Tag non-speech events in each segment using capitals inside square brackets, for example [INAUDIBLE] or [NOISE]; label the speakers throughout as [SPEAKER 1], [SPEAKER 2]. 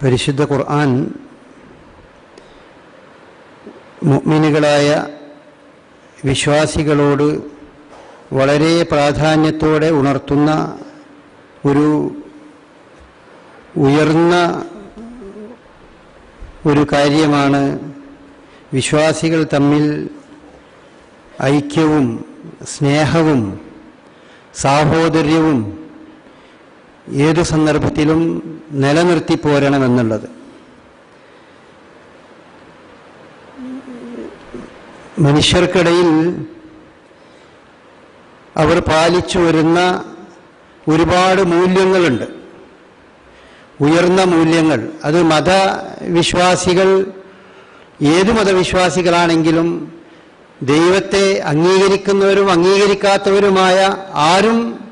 [SPEAKER 1] പരിശുദ്ധ ഖുർആൻ മുഅ്മിനുകളായ വിശ്വാസികളോട് വളരെ പ്രാധാന്യത്തോടെ ഉണർത്തുന്ന ഒരു ഉയർന്ന ഒരു കാര്യമാണ് വിശ്വാസികൾ തമ്മിൽ ഐക്യവും സ്നേഹവും സാഹോദര്യവും ഏതു സന്ദർഭത്തിലും നിലനിർത്തി പോരണമെന്നുള്ളത്. മനുഷ്യർക്കിടയിൽ അവർ പാലിച്ചു വരുന്ന ഒരുപാട് മൂല്യങ്ങളുണ്ട്. ഉയർന്ന മൂല്യങ്ങൾ. അത് മതവിശ്വാസികൾ ഏതു മതവിശ്വാസികളാണെങ്കിലും ദൈവത്തെ അംഗീകരിക്കുന്നവരും അംഗീകരിക്കാത്തവരുമായ ആരും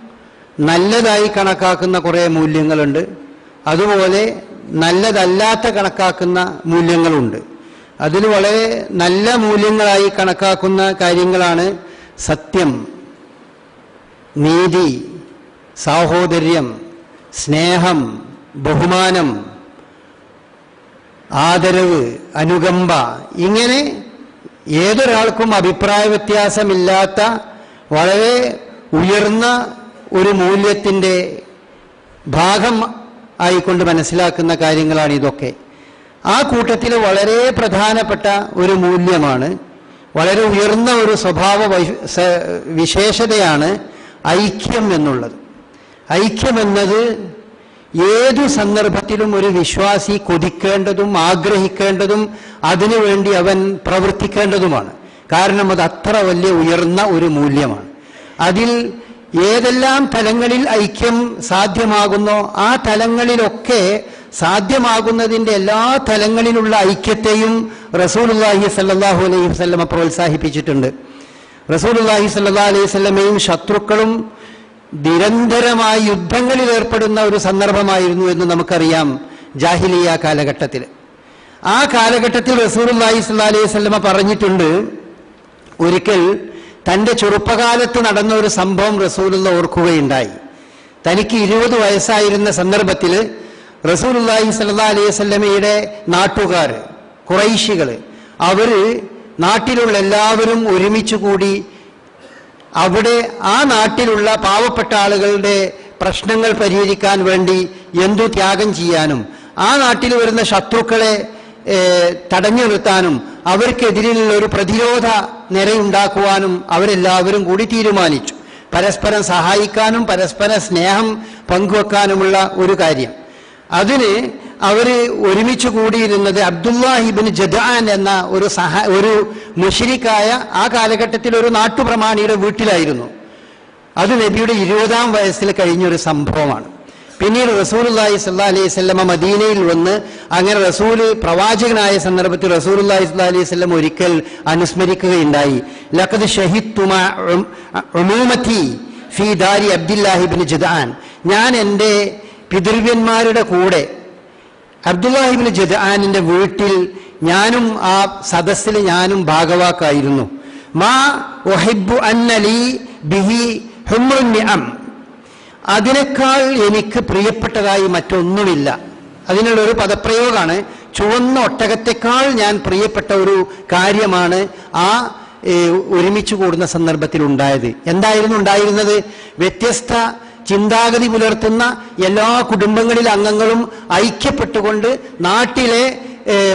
[SPEAKER 1] നല്ലതായി കണക്കാക്കുന്ന കുറേ മൂല്യങ്ങളുണ്ട്. അതുപോലെ നല്ലതല്ലാത്ത കണക്കാക്കുന്ന മൂല്യങ്ങളുണ്ട്. അതിൽ വളരെ നല്ല മൂല്യങ്ങളായി കണക്കാക്കുന്ന കാര്യങ്ങളാണ് സത്യം നീതി സാഹോദര്യം സ്നേഹം ബഹുമാനം ആദരവ് അനുകമ്പ. ഇങ്ങനെ ഏതൊരാൾക്കും അഭിപ്രായ വ്യത്യാസമില്ലാത്ത വളരെ ഉയർന്ന ഒരു മൂല്യത്തിന്റെ ഭാഗം ആയിക്കൊണ്ട് മനസ്സിലാക്കുന്ന കാര്യങ്ങളാണ് ഇതൊക്കെ. ആ കൂട്ടത്തിൽ വളരെ പ്രധാനപ്പെട്ട ഒരു മൂല്യമാണ് വളരെ ഉയർന്ന ഒരു സ്വഭാവ വിശേഷതയാണ് ഐക്യം എന്നുള്ളത്. ഐക്യമെന്നത് ഏതു സന്ദർഭത്തിലും ഒരു വിശ്വാസി കൊതിക്കേണ്ടതും ആഗ്രഹിക്കേണ്ടതും അതിനുവേണ്ടി അവൻ പ്രവർത്തിക്കേണ്ടതുമാണ്. കാരണം അത് അത്ര വലിയ ഉയർന്ന ഒരു മൂല്യമാണ്. അതിൽ ഏതെല്ലാം തലങ്ങളിൽ ഐക്യം സാധ്യമാകുന്നോ ആ തലങ്ങളിലൊക്കെ സാധ്യമാകുന്നതിന്റെ എല്ലാ തലങ്ങളിലുള്ള ഐക്യത്തെയും റസൂലുള്ളാഹി സല്ലാഹു അലൈഹി വസല്ലമ പ്രോത്സാഹിപ്പിച്ചിട്ടുണ്ട്. റസൂലുള്ളാഹി സല്ലാ അലൈഹി വസല്ലമയും ശത്രുക്കളും നിരന്തരമായി യുദ്ധങ്ങളിൽ ഏർപ്പെടുന്ന ഒരു സന്ദർഭമായിരുന്നു എന്ന് നമുക്കറിയാം ജാഹിലിയ കാലഘട്ടത്തിൽ. ആ കാലഘട്ടത്തിൽ റസൂലുള്ളാഹി സ്വല്ലാ അലൈഹി വസല്ലമ പറഞ്ഞിട്ടുണ്ട് ഒരിക്കൽ തന്റെ ചെറുപ്പകാലത്ത് നടന്ന ഒരു സംഭവം റസൂലുള്ള ഓർക്കുകയുണ്ടായി. തനിക്ക് ഇരുപത് വയസ്സായിരുന്ന സന്ദർഭത്തിൽ റസൂലുള്ളാഹി സല്ലാ അലൈഹി വസല്ലമയുടെ നാട്ടുകാർ കുറൈശികൾ അവർ നാട്ടിലുള്ള എല്ലാവരും ഒരുമിച്ച് കൂടി അവിടെ ആ നാട്ടിലുള്ള പാവപ്പെട്ട ആളുകളുടെ പ്രശ്നങ്ങൾ പരിഹരിക്കാൻ വേണ്ടി എന്തു ത്യാഗം ചെയ്യാനും ആ നാട്ടിൽ വരുന്ന ശത്രുക്കളെ തടഞ്ഞു നിർത്താനും അവർക്കെതിരെയുള്ള ഒരു പ്രതിരോധ നിരയുണ്ടാക്കുവാനും അവരെല്ലാവരും കൂടി തീരുമാനിച്ചു. പരസ്പരം സഹായിക്കാനും പരസ്പര സ്നേഹം പങ്കുവെക്കാനുമുള്ള ഒരു കാര്യം. അതിന് അവർ ഒരുമിച്ച് കൂടിയിരുന്നത് അബ്ദുല്ലാഹിബിൻ ജദാൻ എന്ന ഒരു സഹ ഒരു മുഷിരിക്കായ ആ കാലഘട്ടത്തിൽ ഒരു നാട്ടുപ്രമാണിയുടെ വീട്ടിലായിരുന്നു. അത് നബിയുടെ ഇരുപതാം വയസ്സിൽ കഴിഞ്ഞൊരു സംഭവമാണ്. പിന്നീട് റസൂലുല്ലാഹി സല്ലാ അലൈഹി സ്വല്ലമ മദീനയിൽ വന്ന് അങ്ങനെ റസൂൽ പ്രവാചകനായ സന്ദർഭത്തിൽ റസൂലുല്ലാഹി സല്ലാ അലൈഹി സ്വല്ലം ഒരിക്കൽ അനുസ്മരിക്കുകയുണ്ടായി. ലഖദ് ഷഹിത്തുമ ഉമൂമത്തി ഫി ദാരി അബ്ദുല്ലാഹിബിൻ ജുദാൻ. ഞാൻ എന്റെ പിതൃവ്യന്മാരുടെ കൂടെ അബ്ദുല്ലാഹിബിൻ ജുദാനിന്റെ വീട്ടിൽ ഞാനും ആ സദസ്സിൽ ഞാനും ഭാഗവാക്കായിരുന്നു. മാ ഒഹിബു അന്നലി ബിഹി ഹുമ്രുൻ നിഅം അതിനേക്കാൾ എനിക്ക് പ്രിയപ്പെട്ടതായി മറ്റൊന്നുമില്ല. അതിനുള്ള ഒരു പദപ്രയോഗമാണ് ചുവന്ന ഒട്ടകത്തെക്കാൾ ഞാൻ പ്രിയപ്പെട്ട ഒരു കാര്യമാണ് ആ ഒരുമിച്ച് കൂടുന്ന സന്ദർഭത്തിൽ ഉണ്ടായത്. എന്തായിരുന്നു ഉണ്ടായിരുന്നത്? വ്യത്യസ്ത ചിന്താഗതി പുലർത്തുന്ന എല്ലാ കുടുംബങ്ങളിലെ അംഗങ്ങളും ഐക്യപ്പെട്ടുകൊണ്ട് നാട്ടിലെ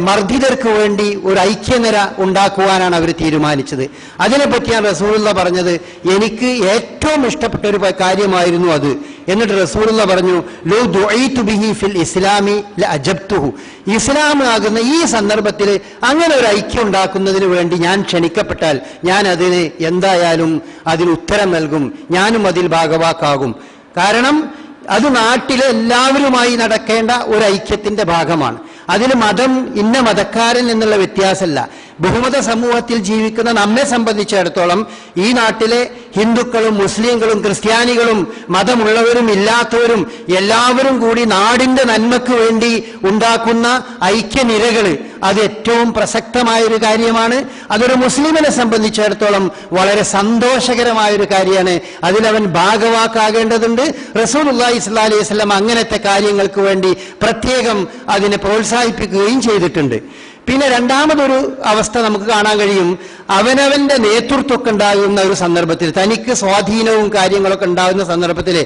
[SPEAKER 1] മർദ്ദിതർക്ക് വേണ്ടി ഒരു ഐക്യനിര ഉണ്ടാക്കുവാനാണ് അവർ തീരുമാനിച്ചത്. അതിനെപ്പറ്റിയാണ് റസൂലുള്ള പറഞ്ഞത് എനിക്ക് ഏറ്റവും ഇഷ്ടപ്പെട്ട ഒരു കാര്യമായിരുന്നു അത്. എന്നിട്ട് റസൂലുള്ള പറഞ്ഞു ലോ ബിഹി ഇസ്ലാമി അജബ്തുഹു. ഇസ്ലാം ആകുന്ന ഈ സന്ദർഭത്തിൽ അങ്ങനെ ഒരു ഐക്യം ഉണ്ടാക്കുന്നതിന് വേണ്ടി ഞാൻ ക്ഷണിക്കപ്പെട്ടാൽ ഞാൻ അതിന് എന്തായാലും അതിന് ഉത്തരം നൽകും ഞാനും അതിൽ ഭാഗവാക്കാകും. കാരണം അത് നാട്ടിലെ എല്ലാവരുമായി നടക്കേണ്ട ഒരു ഐക്യത്തിന്റെ ഭാഗമാണ്. അതിൽ മതം ഇന്ന മതക്കാരൻ എന്നുള്ള വ്യത്യാസമല്ല. ബഹുമത സമൂഹത്തിൽ ജീവിക്കുന്ന നമ്മെ സംബന്ധിച്ചിടത്തോളം ഈ നാട്ടിലെ ഹിന്ദുക്കളും മുസ്ലിങ്ങളും ക്രിസ്ത്യാനികളും മതമുള്ളവരും ഇല്ലാത്തവരും എല്ലാവരും കൂടി നാടിന്റെ നന്മയ്ക്ക് വേണ്ടി ഉണ്ടാക്കുന്ന ഐക്യനിരകൾ അത് ഏറ്റവും പ്രസക്തമായൊരു കാര്യമാണ്. അതൊരു മുസ്ലിമിനെ സംബന്ധിച്ചിടത്തോളം വളരെ സന്തോഷകരമായൊരു കാര്യമാണ്. അതിലവൻ ഭാഗവാക്കാകേണ്ടതുണ്ട്. റസൂൽ അള്ളാഹി സ്വല്ലാ അലൈഹി സ്വലം അങ്ങനത്തെ കാര്യങ്ങൾക്ക് വേണ്ടി പ്രത്യേകം അതിനെ പ്രോത്സാഹിപ്പിക്കുകയും ചെയ്തിട്ടുണ്ട്. പിന്നെ രണ്ടാമതൊരു അവസ്ഥ നമുക്ക് കാണാൻ കഴിയും. അവനവന്റെ നേതൃത്വമൊക്കെ ഉണ്ടാകുന്ന ഒരു സന്ദർഭത്തിൽ തനിക്ക് സ്വാധീനവും കാര്യങ്ങളൊക്കെ ഉണ്ടാകുന്ന സന്ദർഭത്തിൽ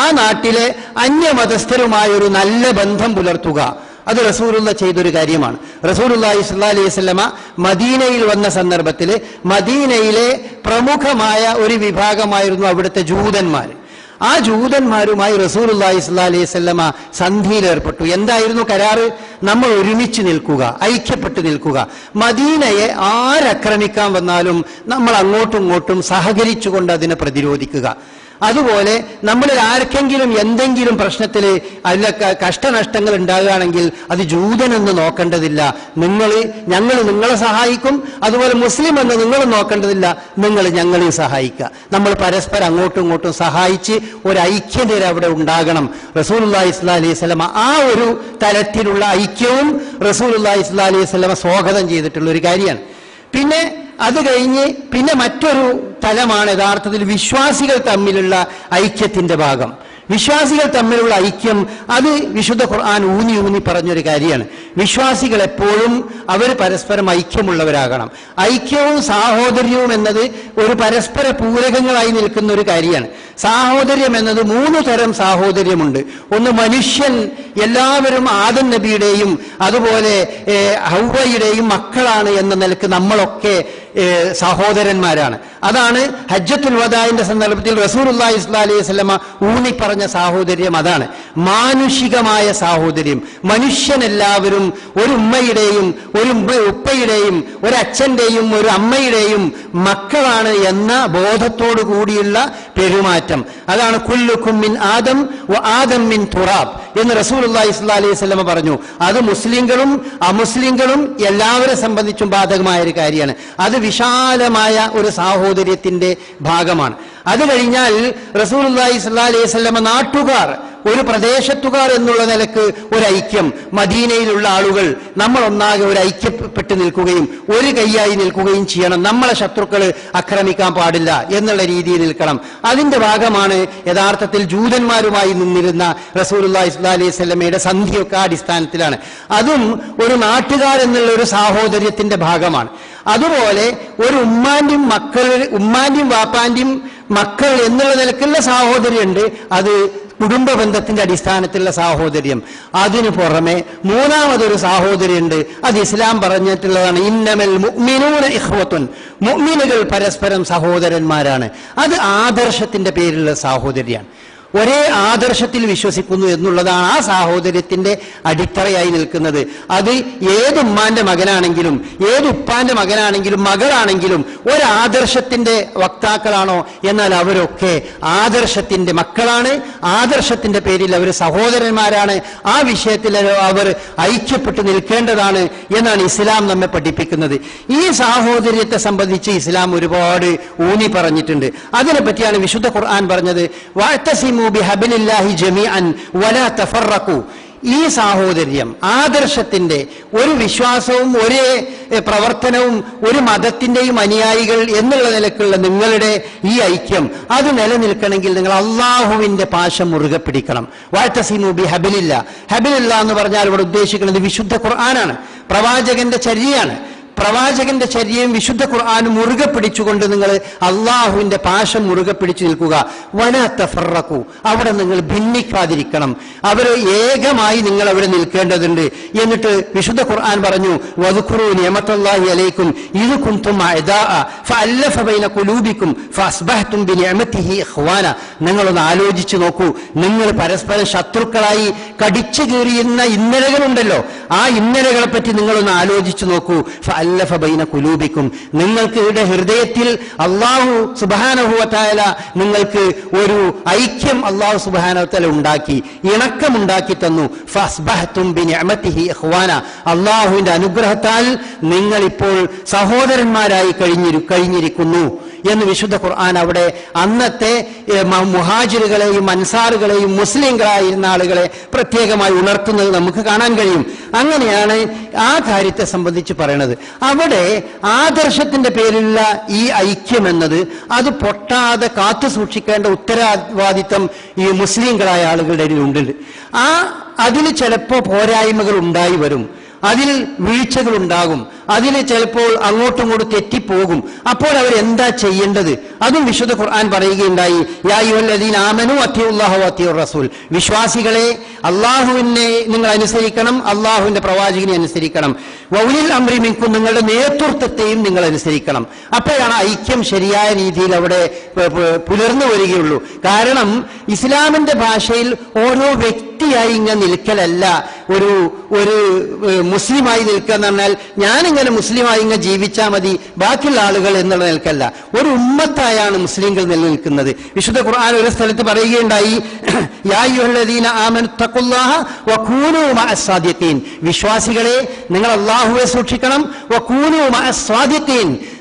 [SPEAKER 1] ആ നാട്ടിലെ അന്യമതസ്ഥരുമായ ഒരു നല്ല ബന്ധം പുലർത്തുക. അത് റസൂലുള്ള ചെയ്തൊരു കാര്യമാണ്. റസൂലുള്ളാഹി സ്വല്ലല്ലാഹി അലൈഹി വസല്ലമ മദീനയിൽ വന്ന സന്ദർഭത്തിൽ മദീനയിലെ പ്രമുഖമായ ഒരു വിഭാഗമായിരുന്നു അവിടുത്തെ ജൂതന്മാർ ആ ജൂതന്മാരുമായി റസൂലുള്ളാഹി സ്വല്ലല്ലാഹി അലൈഹി വസല്ലമ സന്ധിയിലേർപ്പെട്ടു എന്തായിരുന്നു കരാറ്? നമ്മൾ ഒരുമിച്ച് നിൽക്കുക ഐക്യപ്പെട്ട് നിൽക്കുക. മദീനയെ ആരക്രമിക്കാൻ വന്നാലും നമ്മൾ അങ്ങോട്ടും ഇങ്ങോട്ടും സഹകരിച്ചുകൊണ്ട് അതിനെ പ്രതിരോധിക്കുക. അതുപോലെ നമ്മളിൽ ആർക്കെങ്കിലും എന്തെങ്കിലും പ്രശ്നത്തിൽ അതിലെ കഷ്ടനഷ്ടങ്ങൾ ഉണ്ടാകുകയാണെങ്കിൽ അത് ജൂതനെന്ന് നോക്കേണ്ടതില്ല. നിങ്ങൾ ഞങ്ങൾ നിങ്ങളെ സഹായിക്കും. അതുപോലെ മുസ്ലിം എന്ന് നിങ്ങൾ നോക്കേണ്ടതില്ല. നിങ്ങൾ ഞങ്ങളെയും സഹായിക്കുക. നമ്മൾ പരസ്പരം അങ്ങോട്ടും ഇങ്ങോട്ടും സഹായിച്ച് ഒരു ഐക്യം അവിടെ ഉണ്ടാകണം. റസൂൽ സ്വല്ലല്ലാഹി അലൈഹി വസല്ലമ ആ ഒരു തരത്തിലുള്ള ഐക്യവും റസൂലുള്ളാഹി ഇസ്ലാ അലൈഹി വസല്ലമ സ്വാഗതം ചെയ്തിട്ടുള്ള ഒരു കാര്യമാണ്. പിന്നെ അത് കഴിഞ്ഞ് പിന്നെ മറ്റൊരു തലമാണ് യഥാർത്ഥത്തിൽ വിശ്വാസികൾ തമ്മിലുള്ള ഐക്യത്തിന്റെ ഭാഗം. വിശ്വാസികൾ തമ്മിലുള്ള ഐക്യം അത് വിശുദ്ധ ഖുർആൻ ഊന്നി ഊന്നി പറഞ്ഞൊരു കാര്യമാണ്. വിശ്വാസികൾ എപ്പോഴും അവർ പരസ്പരം ഐക്യമുള്ളവരാകണം. ഐക്യവും സാഹോദര്യവും എന്നത് ഒരു പരസ്പര പൂരകങ്ങളായി നിൽക്കുന്ന ഒരു കാര്യമാണ്. സാഹോദര്യം എന്നത് മൂന്ന് തരം സാഹോദര്യമുണ്ട്. ഒന്ന് മനുഷ്യൻ എല്ലാവരും ആദം നബിയുടെയും അതുപോലെ ഹൗവയുടെയും മക്കളാണ് എന്ന നിലയ്ക്ക് നമ്മളൊക്കെ സഹോദരന്മാരാണ്. അതാണ് ഹജ്ജത്തുൽ വദായിന്റെ സന്ദർഭത്തിൽ റസൂലുള്ളാഹി സ്വല്ലല്ലാഹി അലൈഹി സ്വലമ ഊന്നി പറഞ്ഞ സാഹോദര്യം അതാണ്. മാനുഷികമായ സാഹോദര്യം. മനുഷ്യൻ എല്ലാവരും ഒരു ഉമ്മയുടെയും ഒരു ഉപ്പയുടെയും ഒരു അച്ഛന്റെയും ഒരു അമ്മയുടെയും മക്കളാണ് എന്ന ബോധത്തോടു കൂടിയുള്ള പെരുമാറ്റം. അതാണ് കുല്ലുക്കും മിൻ ആദം ആദം മിൻ തുറാബ് എന്ന് റസൂലുള്ളാഹി സ്വല്ലല്ലാഹി അലൈഹി സ്വലമ പറഞ്ഞു. അത് മുസ്ലിങ്ങളും അമുസ്ലിങ്ങളും എല്ലാവരെ സംബന്ധിച്ചും ബാധകമായ ഒരു കാര്യമാണ്. അത് വിശാലമായ ഒരു സാഹോദര്യത്തിന്റെ ഭാഗമാണ്. അത് കഴിഞ്ഞാൽ റസൂൽ റസൂലുള്ളാഹി സ്വല്ലാ അലൈഹി സ്വലമ നാട്ടുകാർ ഒരു പ്രദേശത്തുകാർ എന്നുള്ള നിലയ്ക്ക് ഒരു ഐക്യം മദീനയിലുള്ള ആളുകൾ നമ്മൾ ഒന്നാകെ ഒരു ഐക്യപ്പെട്ട് നിൽക്കുകയും ഒരു കൈയായി നിൽക്കുകയും ചെയ്യണം. നമ്മളെ ശത്രുക്കൾ ആക്രമിക്കാൻ പാടില്ല എന്നുള്ള രീതിയിൽ നിൽക്കണം. അതിന്റെ ഭാഗമാണ് യഥാർത്ഥത്തിൽ ജൂതന്മാരുമായി നിന്നിരുന്ന റസൂലുള്ളാഹി സ്വല്ലല്ലാഹി അലൈഹി സ്വലമയുടെ സന്ധിയൊക്കെ അടിസ്ഥാനത്തിലാണ്. അതും ഒരു നാട്ടുകാർ എന്നുള്ള ഒരു സാഹോദര്യത്തിന്റെ ഭാഗമാണ്. അതുപോലെ ഒരു ഉമ്മാന്റെയും മക്കൾ ഉമ്മാന്റെയും വാപ്പാന്റെയും മക്കൾ എന്നുള്ള നിലക്കുള്ള സാഹോദര്യമുണ്ട്. അത് കുടുംബ ബന്ധത്തിന്റെ അടിസ്ഥാനത്തിലുള്ള സാഹോദര്യം. അതിനു പുറമെ മൂന്നാമതൊരു സാഹോദര്യമുണ്ട്. അത് ഇസ്ലാം പറഞ്ഞിട്ടുള്ളതാണ് ഇന്നമൽ മുഅ്മിനൂന ഇഖ്വത്തുൻ. മുഅ്മിനുകൾ പരസ്പരം സഹോദരന്മാരാണ്. അത് ആദർശത്തിന്റെ പേരിലുള്ള സാഹോദര്യമാണ്. ഒരേ ആദർശത്തിൽ വിശ്വസിക്കുന്നു എന്നുള്ളതാണ് ആ സാഹോദര്യത്തിന്റെ അടിത്തറയായി നിൽക്കുന്നത്. അത് ഏത് ഉമ്മാന്റെ മകനാണെങ്കിലും ഏത് ഉപ്പാന്റെ മകനാണെങ്കിലും മകളാണെങ്കിലും ഒരാദർശത്തിന്റെ വക്താക്കളാണോ? എന്നാൽ അവരൊക്കെ ആദർശത്തിന്റെ മക്കളാണ്. ആദർശത്തിന്റെ പേരിൽ അവർ സഹോദരന്മാരാണ്. ആ വിഷയത്തിൽ അവർ ഐക്യപ്പെട്ട് നിൽക്കേണ്ടതാണ് എന്നാണ് ഇസ്ലാം നമ്മെ പഠിപ്പിക്കുന്നത്. ഈ സാഹോദര്യത്തെ സംബന്ധിച്ച് ഇസ്ലാം ഒരുപാട് ഊന്നി പറഞ്ഞിട്ടുണ്ട്. അതിനെ പറ്റിയാണ് വിശുദ്ധ ഖുർആൻ പറഞ്ഞത്. വാഴ്ത്തസിമു ബിഹബിലില്ലാഹി ജമീഅൻ വലാ തഫറഖു ഈ സാഹോദര്യം ആദർശത്തിന്റെ ഒരു വിശ്വാസവും ഒരേ പ്രവർത്തനവും ഒരു മതത്തിന്റെയും അനുയായികൾ എന്നുള്ള നിലക്കുള്ള നിങ്ങളുടെ ഈ ഐക്യം അത് നിലനിൽക്കണമെങ്കിൽ നിങ്ങൾ അള്ളാഹുവിന്റെ പാശം മുറുകെ പിടിക്കണം. വാഴ്ത്തസീമു ബി ഹബിലില്ല ഹബിലില്ല എന്ന് പറഞ്ഞാൽ ഇവിടെ ഉദ്ദേശിക്കുന്നത് വിശുദ്ധ ഖുർആനാണ്. പ്രവാചകന്റെ ചര്യയാണ്. പ്രവാചകന്റെ ശരീരം വിശുദ്ധ ഖുർആാനും മുറുകെ പിടിച്ചുകൊണ്ട് നിങ്ങൾ അള്ളാഹുവിന്റെ പാശം മുറുകെ പിടിച്ചു നിൽക്കുക. വനാത്ത ഫറക്കു അവിടെ നിങ്ങൾ ഭിന്നിക്കാതിരിക്കണം. അവർ ഏകമായി നിങ്ങൾ അവിടെ നിൽക്കേണ്ടതുണ്ട്. എന്നിട്ട് വിശുദ്ധ ഖുർആൻ പറഞ്ഞു വധുഖുറു നിയമത്തല്ലാഹി അലൈക്കും ഇത് കുന്തും ഇഖ്വാന. നിങ്ങളൊന്ന് ആലോചിച്ചു നോക്കൂ. നിങ്ങൾ പരസ്പരം ശത്രുക്കളായി കടിച്ചു കീറിയുന്ന ഇന്നലകളുണ്ടല്ലോ. ആ ഇന്നലകളെ പറ്റി നിങ്ങളൊന്ന് ആലോചിച്ചു നോക്കൂ. അല്ലഫ ബൈന കുലൂബിക്കും നിങ്ങൾക്ക് ഇവിടെ ഹൃദയത്തിൽ അള്ളാഹു സുബാനഹുവത്തായ നിങ്ങൾക്ക് ഒരു ഐക്യം അള്ളാഹു സുബാനത്തല ഉണ്ടാക്കി തന്നു. ഫസ്ബഹ്തും ബിനിഅമതിഹി ഇഖ്വാന. അള്ളാഹുവിന്റെ അനുഗ്രഹത്താൽ നിങ്ങൾ ഇപ്പോൾ സഹോദരന്മാരായി കഴിഞ്ഞിരു കഴിഞ്ഞിരിക്കുന്നു. എന്ന് വിശുദ്ധ ഖുർആൻ അവിടെ അന്നത്തെ മുഹാജിറുകളെയും അൻസാറുകളെയും മുസ്ലിങ്ങളായിരുന്ന ആളുകളെ പ്രത്യേകമായി ഉണർത്തുന്നത് നമുക്ക് കാണാൻ കഴിയും. അങ്ങനെയാണ് ആ കാര്യത്തെ സംബന്ധിച്ച് പറയണത്. അവിടെ ആദർശത്തിന്റെ പേരിലുള്ള ഈ ഐക്യം എന്നത് അത് പൊട്ടാതെ കാത്തു സൂക്ഷിക്കേണ്ട ഉത്തരവാദിത്തം ഈ മുസ്ലിങ്ങളായ ആളുകളുടെ ഇടയിലുണ്ട് ആ അതിൽ ചിലപ്പോൾ പോരായ്മകൾ ഉണ്ടായി വരും. അതിൽ വീഴ്ചകൾ ഉണ്ടാകും അതിൽ ചിലപ്പോൾ അങ്ങോട്ടും ഇങ്ങോട്ടും തെറ്റിപ്പോകും. അപ്പോൾ അവർ എന്താ ചെയ്യേണ്ടത്? അതും വിശുദ്ധ ഖുർആൻ പറയുകയുണ്ടായി ആമനു അത്യുല്ലാഹു അത്യു റസൂൽ. വിശ്വാസികളെ അള്ളാഹുവിനെ നിങ്ങൾ അനുസരിക്കണം അള്ളാഹുവിന്റെ പ്രവാചകനെ അനുസരിക്കണം. വൗലിൽ അമ്രിമിക്കും നിങ്ങളുടെ നേതൃത്വത്തെയും നിങ്ങൾ അനുസരിക്കണം. അപ്പോഴാണ് ഐക്യം ശരിയായ രീതിയിൽ അവിടെ പുലർന്നു വരികയുള്ളൂ. കാരണം ഇസ്ലാമിന്റെ ഭാഷയിൽ ഓരോ വ്യക്തിയായി ഇങ്ങനെ നിൽക്കലല്ല. ഒരു ഒരു മുസ്ലിമായി നിൽക്കുക എന്ന് പറഞ്ഞാൽ ഞാനിങ്ങനെ മുസ്ലിമായി ഇങ്ങനെ ജീവിച്ചാൽ മതി ബാക്കിയുള്ള ആളുകൾ എന്നുള്ള നിൽക്കല്ല. ഒരു ഉമ്മത്തായാണ് മുസ്ലിംകൾ നിലനിൽക്കുന്നത്. വിശുദ്ധ ഖുർആൻ ഒരു സ്ഥലത്ത് പറയുകയുണ്ടായി [CLEARS THROAT] വിശ്വാസികളെ നിങ്ങൾ അള്ളാഹുവെ സൂക്ഷിക്കണം.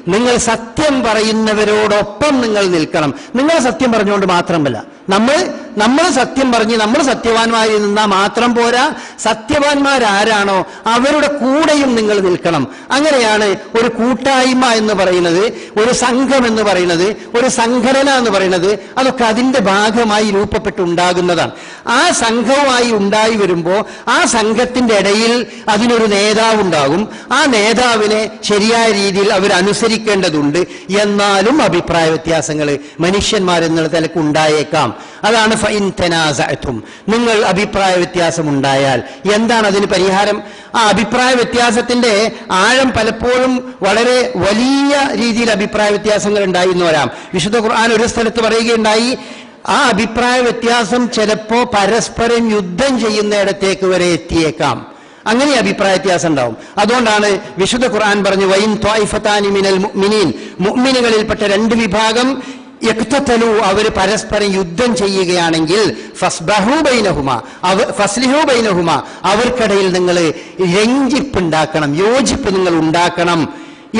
[SPEAKER 1] നിങ്ങൾ സത്യം പറയുന്നവരോടൊപ്പം നിങ്ങൾ നിൽക്കണം. നിങ്ങൾ സത്യം പറഞ്ഞുകൊണ്ട് മാത്രമല്ല. നമ്മൾ നമ്മൾ സത്യം പറഞ്ഞ് നമ്മൾ സത്യവാന്മാരിൽ നിന്നാൽ മാത്രം പോരാ. സത്യവാന്മാരാരാണോ അവരുടെ കൂടെയും നിങ്ങൾ നിൽക്കണം. അങ്ങനെയാണ് ഒരു കൂട്ടായ്മ എന്ന് പറയുന്നത് ഒരു സംഘം എന്ന് പറയുന്നത് ഒരു സംഘടന എന്ന് പറയുന്നത് അതൊക്കെ അതിന്റെ ഭാഗമായി രൂപപ്പെട്ടുണ്ടാകുന്നതാണ്. ആ സംഘവുമായി ഉണ്ടായി വരുമ്പോൾ ആ സംഘത്തിന്റെ ഇടയിൽ അതിനൊരു നേതാവുണ്ടാകും. ആ നേതാവിനെ ശരിയായ രീതിയിൽ അവർ അനുസരിക്കേണ്ടതുണ്ട് എന്നാലും അഭിപ്രായ വ്യത്യാസങ്ങൾ മനുഷ്യന്മാരെന്നുള്ള തലക്ക് ഉണ്ടായേക്കാം. അതാണ് ഫൈൻ തനാസഅതും. നിങ്ങൾ അഭിപ്രായ വ്യത്യാസം ഉണ്ടായാൽ എന്താണ് അതിന് പരിഹാരം? ആ അഭിപ്രായ വ്യത്യാസത്തിന്റെ ആഴം പലപ്പോഴും വളരെ വലിയ രീതിയിൽ അഭിപ്രായ വ്യത്യാസങ്ങൾ ഉണ്ടായി എന്ന് വരാം. വിശുദ്ധ ഖുർആൻ ഒരു സ്ഥലത്ത് പറയുകയുണ്ടായി ആ അഭിപ്രായ വ്യത്യാസം ചിലപ്പോ പരസ്പരം യുദ്ധം ചെയ്യുന്നിടത്തേക്ക് വരെ എത്തിയേക്കാം. അങ്ങനെ അഭിപ്രായ വ്യത്യാസം ഉണ്ടാവും. അതുകൊണ്ടാണ് വിശുദ്ധ ഖുർആൻ പറഞ്ഞു വൈൻ ത്വായിഫത്താനി മിനൽ മുഅ്മിനീൻ. മുഅ്മിനുകളിൽപ്പെട്ട രണ്ട് വിഭാഗം യക്തലു അവർ പരസ്പരം യുദ്ധം ചെയ്യുകയാണെങ്കിൽ അവർക്കിടയിൽ നിങ്ങൾ രഞ്ജിപ്പുണ്ടാക്കണം യോജിപ്പ് നിങ്ങൾ ഉണ്ടാക്കണം.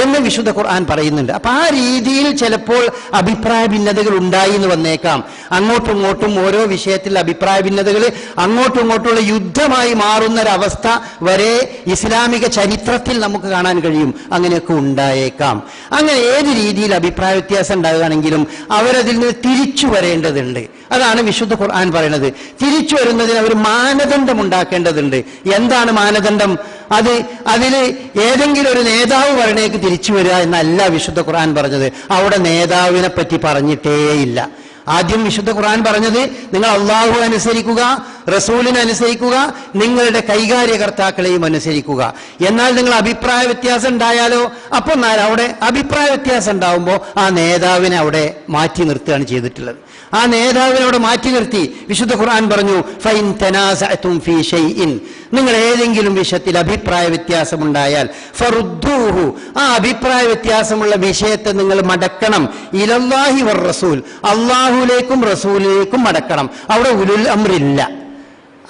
[SPEAKER 1] എന്ന് വിശുദ്ധ ഖുർആൻ പറയുന്നുണ്ട്. അപ്പൊ ആ രീതിയിൽ ചിലപ്പോൾ അഭിപ്രായ ഭിന്നതകൾ ഉണ്ടായി എന്ന് വന്നേക്കാം. അങ്ങോട്ടും ഇങ്ങോട്ടും ഓരോ വിഷയത്തിൽ അഭിപ്രായ ഭിന്നതകൾ അങ്ങോട്ടും ഇങ്ങോട്ടുള്ള യുദ്ധമായി മാറുന്ന ഒരവസ്ഥ വരെ ഇസ്ലാമിക ചരിത്രത്തിൽ നമുക്ക് കാണാൻ കഴിയും. അങ്ങനെയൊക്കെ ഉണ്ടായേക്കാം. അങ്ങനെ ഏത് രീതിയിൽ അഭിപ്രായ വ്യത്യാസം ഉണ്ടാകുകയാണെങ്കിലും അവരതിൽ നിന്ന് തിരിച്ചു വരേണ്ടതുണ്ട്. അതാണ് വിശുദ്ധ ഖുർആൻ പറയുന്നത്. തിരിച്ചു വരുന്നതിന് അവർ മാനദണ്ഡം ഉണ്ടാക്കേണ്ടതുണ്ട്. എന്താണ് മാനദണ്ഡം? അത് അതിൽ ഏതെങ്കിലും ഒരു നേതാവ് പറയണേക്ക് തിരിച്ചു വരിക എന്നല്ല വിശുദ്ധ ഖുർആൻ പറഞ്ഞത്. അവിടെ നേതാവിനെ പറ്റി പറഞ്ഞിട്ടേയില്ല. ആദ്യം വിശുദ്ധ ഖുർആൻ പറഞ്ഞത് നിങ്ങൾ അള്ളാഹു അനുസരിക്കുക റസൂലിനെ അനുസരിക്കുക നിങ്ങളുടെ കൈകാര്യകർത്താക്കളെയും അനുസരിക്കുക. എന്നാൽ നിങ്ങൾ അഭിപ്രായ വ്യത്യാസം ഉണ്ടായാലോ? അപ്പൊ എന്നാൽ അവിടെ അഭിപ്രായ വ്യത്യാസം ഉണ്ടാവുമ്പോൾ ആ നേതാവിനെ അവിടെ മാറ്റി നിർത്തുകയാണ് ചെയ്തിട്ടുള്ളത്. ആ നേതാവിനോട് മാറ്റി നിർത്തി. വിശുദ്ധ ഖുർആൻ പറഞ്ഞു ഫൈൻ തനാസഅതും ഫീ ഷൈഇൻ. നിങ്ങൾ ഏതെങ്കിലും വിഷയത്തിൽ അഭിപ്രായ വ്യത്യാസമുണ്ടായാൽ ഫറുദ്ദൂഹു. ആ അഭിപ്രായ വ്യത്യാസമുള്ള വിഷയത്തെ നിങ്ങൾ മടക്കണം. ഇലല്ലാഹി വർ റസൂൽ. അള്ളാഹുലേക്കും റസൂലിലേക്കും മടക്കണം. അവിടെ ഉലുൽ അമ്രില്ല.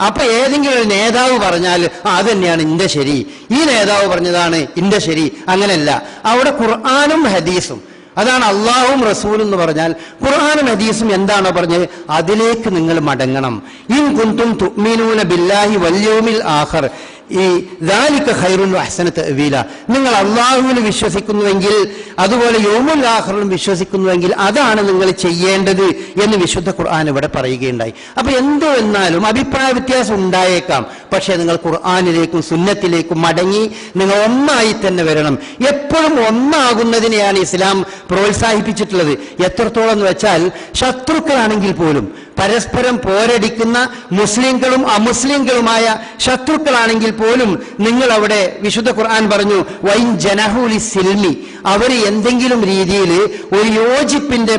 [SPEAKER 1] അപ്പൊ ഏതെങ്കിലും ഒരു നേതാവ് പറഞ്ഞാൽ അത് തന്നെയാണ് ഇന്റെ ശരി. ഈ നേതാവ് പറഞ്ഞതാണ് ഇന്റെ ശരി. അങ്ങനെയല്ല അവിടെ ഖുർആാനും ഹദീസും. അതാണ് അള്ളാഹും റസൂലും എന്ന് പറഞ്ഞാൽ ഖുർആാനും ഹദീസും എന്താണോ പറഞ്ഞത് അതിലേക്ക് നിങ്ങൾ മടങ്ങണം. ഇൻ കുന്തും തുക്മീനൂന ബില്ലാഹി വല്യോമിൽ ആഖർ. ഈ ദാലിക ഖൈറുൻ അഹ്സന തവീല നിങ്ങൾ അള്ളാഹുവിൽ വിശ്വസിക്കുന്നുവെങ്കിൽ അതുപോലെ യോമുൽ ആഖറിലും വിശ്വസിക്കുന്നുവെങ്കിൽ അതാണ് നിങ്ങൾ ചെയ്യേണ്ടത് എന്ന് വിശുദ്ധ ഖുർആൻ ഇവിടെ പറയുകയുണ്ടായി. അപ്പൊ എന്തോ എന്നാലും അഭിപ്രായ വ്യത്യാസം ഉണ്ടായേക്കാം. പക്ഷേ നിങ്ങൾ ഖുർആാനിലേക്കും സുന്നത്തിലേക്കും മടങ്ങി നിങ്ങൾ ഒന്നായി തന്നെ വരണം. എപ്പോഴും ഒന്നാകുന്നതിനെയാണ് ഇസ്ലാം പ്രോത്സാഹിപ്പിച്ചിട്ടുള്ളത്. എത്രത്തോളം എന്ന് വെച്ചാൽ ശത്രുക്കളാണെങ്കിൽ പോലും പരസ്പരം പോരടിക്കുന്ന മുസ്ലിങ്ങളും അമുസ്ലിങ്ങളുമായ ശത്രുക്കളാണെങ്കിൽ പോലും നിങ്ങൾ അവിടെ വിശുദ്ധ ഖുർആൻ പറഞ്ഞു വൈൻ ജനഹുലി സിൽമി. അവർ എന്തെങ്കിലും രീതിയിൽ ഒരു യോജിപ്പിന്റെ